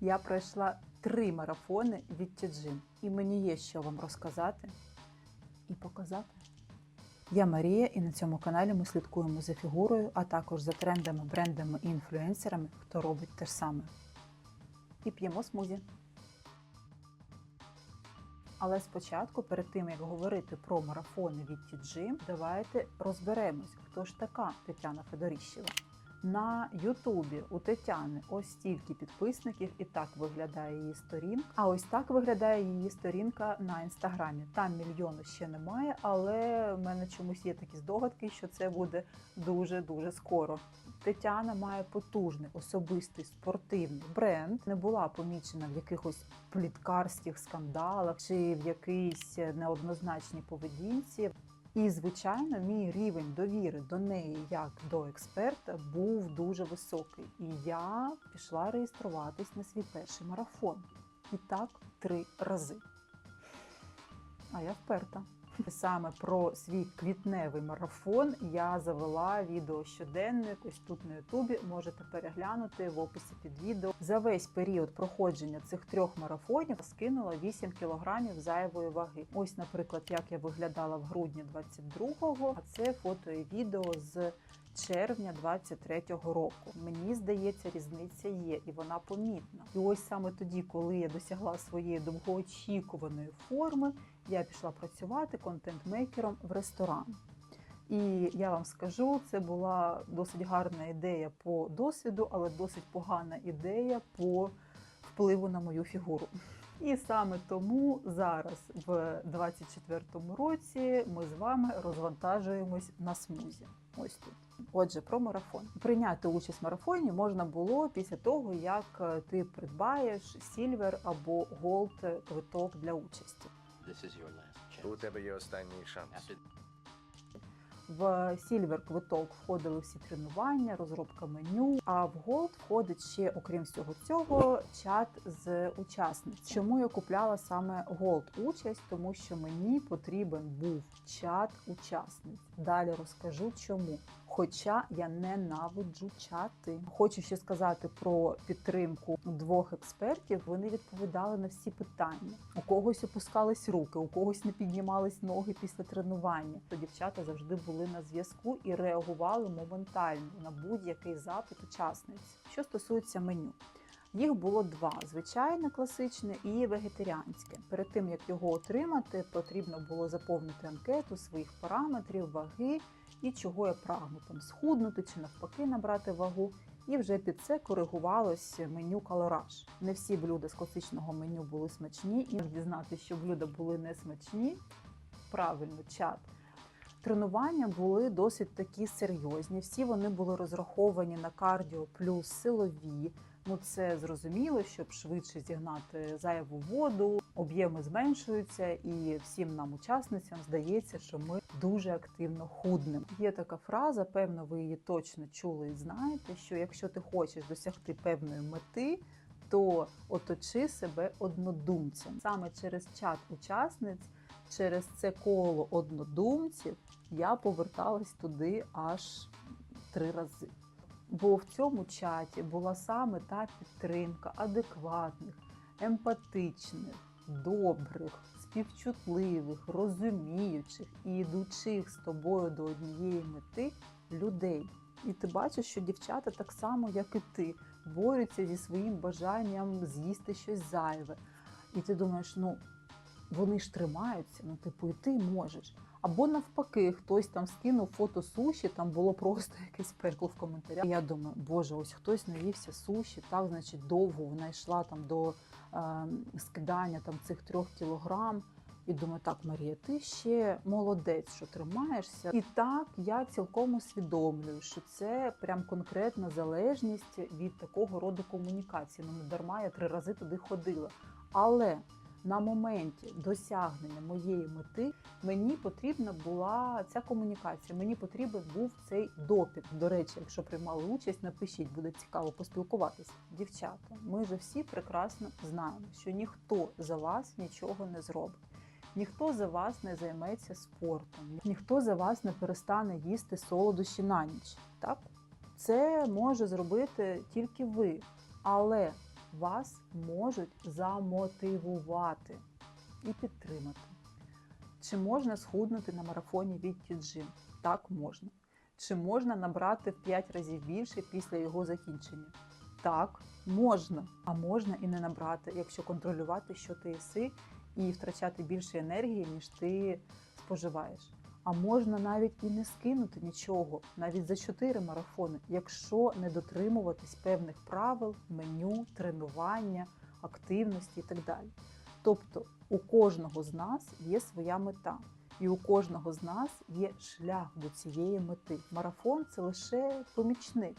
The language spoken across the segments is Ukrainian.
Я пройшла три марафони від Тіджин, і мені є що вам розказати і показати. Я Марія, і на цьому каналі ми слідкуємо за фігурою, а також за трендами, брендами і інфлюенсерами, хто робить те ж саме. І п'ємо смузі. Але спочатку, перед тим як говорити про марафони від Тіджим, давайте розберемось, хто ж така Тетяна Федоріщева. На Ютубі у Тетяни ось стільки підписників, і так виглядає її сторінка. А ось так виглядає її сторінка на інстаграмі. Там мільйону ще немає, але в мене чомусь є такі здогадки, що це буде дуже дуже скоро. Тетяна має потужний особистий спортивний бренд. Не була помічена в якихось пліткарських скандалах чи в якійсь неоднозначній поведінці. І, звичайно, мій рівень довіри до неї як до експерта був дуже високий. І я пішла реєструватись на свій перший марафон. І так три рази. А я вперта. Саме про свій квітневий марафон я завела відео щоденник. Ось тут на Ютубі можете переглянути в описі під відео. За весь період проходження цих трьох марафонів скинула 8 кілограмів зайвої ваги. Ось, наприклад, як я виглядала в грудні 22-го, а це фото і відео з червня 23-го року. Мені здається, різниця є, і вона помітна. І ось саме тоді, коли я досягла своєї довгоочікуваної форми, я пішла працювати контент-мейкером в ресторан. І я вам скажу, це була досить гарна ідея по досвіду, але досить погана ідея по впливу на мою фігуру. І саме тому зараз, в 24-му році, ми з вами розвантажуємось на смузі. Ось тут. Отже, про марафон. Прийняти участь в марафоні можна було після того, як ти придбаєш сільвер або голд квиток для участі. This is your last chance. У тебе є останній шанс. В Сільвер квиток входили всі тренування, розробка меню. А в Голд входить ще, окрім всього цього, чат з учасниць. Чому я купляла саме Голд участь? Тому що мені потрібен був чат учасниць. Далі розкажу чому. Хоча я ненавиджу чати. Хочу ще сказати про підтримку двох експертів. Вони відповідали на всі питання. У когось опускались руки, у когось не піднімались ноги після тренування. То дівчата завжди були на зв'язку і реагували моментально на будь-який запит учасниць. Що стосується меню. Їх було два: звичайне класичне і вегетаріанське. Перед тим як його отримати, потрібно було заповнити анкету своїх параметрів, ваги і чого я прагну там схуднути чи навпаки набрати вагу. І вже під це коригувалось меню калораж. Не всі блюда з класичного меню були смачні, і дізнати, що блюда були не смачні. Правильно, чат. Тренування були досить такі серйозні. Всі вони були розраховані на кардіо плюс силові. Ну це зрозуміло, щоб швидше зігнати зайву воду, об'єми зменшуються, і всім нам, учасницям, здається, що ми дуже активно худнемо. Є така фраза, певно, ви її точно чули і знаєте, що якщо ти хочеш досягти певної мети, то оточи себе однодумцем. Саме через чат учасниць, через це коло однодумців я поверталась туди аж три рази. Бо в цьому чаті була саме та підтримка адекватних, емпатичних, добрих, співчутливих, розуміючих і йдучих з тобою до однієї мети людей. І ти бачиш, що дівчата так само, як і ти, борються зі своїм бажанням з'їсти щось зайве. І ти думаєш, ну вони ж тримаються, ну типу, і ти можеш. Або навпаки, хтось там скинув фото суші, там було просто якесь пекло в коментарях. Я думаю, боже, ось хтось наївся суші, так значить довго вона йшла там до е, скидання там цих трьох кілограм. І думаю, так, Марія, ти ще молодець, що тримаєшся. І так я цілком усвідомлюю, що це прям конкретна залежність від такого роду комунікації. Ну не дарма я три рази туди ходила. Але на моменті досягнення моєї мети мені потрібна була ця комунікація. Мені потрібен був цей допіт. До речі, якщо приймали участь, напишіть, буде цікаво поспілкуватися. Дівчата, ми же всі прекрасно знаємо, що ніхто за вас нічого не зробить. Ніхто за вас не займеться спортом, ніхто за вас не перестане їсти солодощі на ніч. Так? Це може зробити тільки ви. Але вас можуть замотивувати і підтримати. Чи можна схуднути на марафоні від Тіджим? Так можна. Чи можна набрати в 5 разів більше після його закінчення? Так, можна. А можна і не набрати, якщо контролювати, що ти їси, і втрачати більше енергії, ніж ти споживаєш. А можна навіть і не скинути нічого, навіть за 4 марафони, якщо не дотримуватись певних правил, меню, тренування, активності і так далі. Тобто у кожного з нас є своя мета, і у кожного з нас є шлях до цієї мети. Марафон це лише помічник.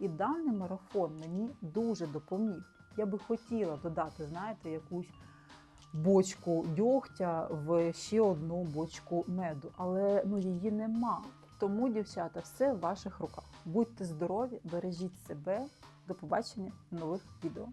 І даний марафон мені дуже допоміг. Я би хотіла додати, знаєте, якусь бочку дьогтя в ще одну бочку меду, але ну її нема. Тому, дівчата, все в ваших руках. Будьте здорові, бережіть себе. До побачення в нових відео.